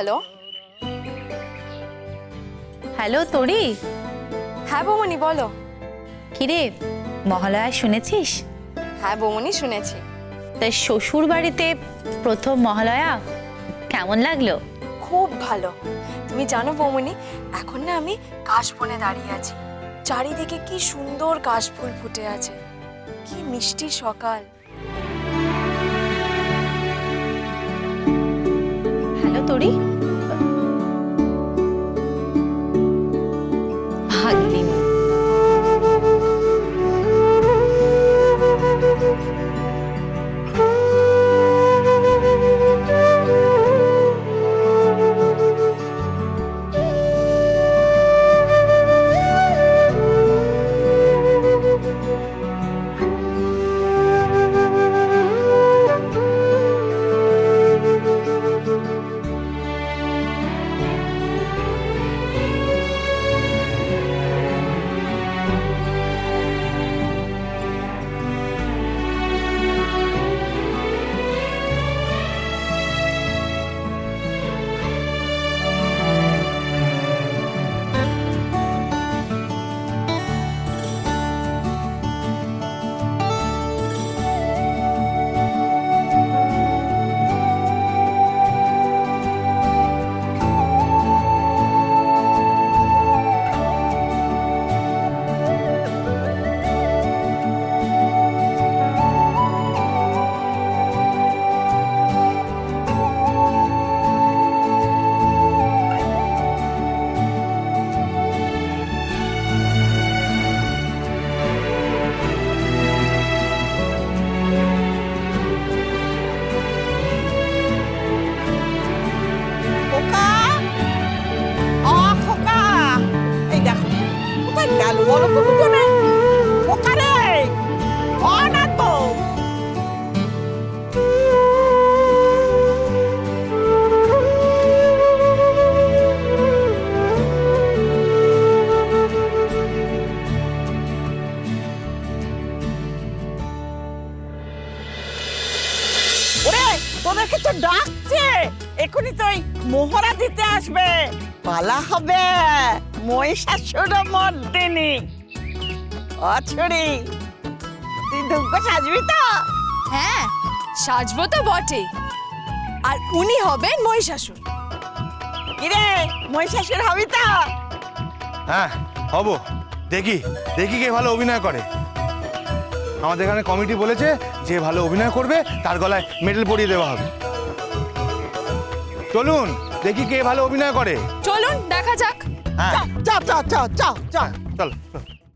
Hello hello তোরি হ্যাঁ বৌমনি বলো। কিরে মহালয়া শুনেছিস? হ্যাঁ বৌমনি শুনেছি। তাই শ্বশুর বাড়িতে প্রথম মহালয়া কেমন লাগল? খুব ভালো। তুমি জানো বৌমনি এখন না আমি কাশবনে দাঁড়িয়ে আছি। চারিদিকে কি সুন্দর কাশফুল ফুটে আছে। কি মিষ্টি সকাল। হ্যালো তোরি কোথায় গেল বলো তো দুজনে তোদেরকে তো ডাকছে। এখনই তো ওই মোহরা দিতে আসবে। পালা হবে। মহিষাসুর মর্দিনী। অছড়ি তুই দুগ্গ সাজবি তো? হ্যাঁ সাজবো তো বটে আর উনি হবেন মহিষাসুর। কিরে মহিষাসুর হবি তো? হ্যাঁ হব। দেখি দেখি কে ভালো অভিনয় করে। আমাদের এখানে কমিটি বলেছে যে ভালো অভিনয় করবে তার গলায় মেডেল পরিয়ে দেওয়া হবে। চলুন দেখি কে ভালো অভিনয় করে। চলুন দেখা যাক। হ্যাঁ। চা চা চা চা চা। চল চল।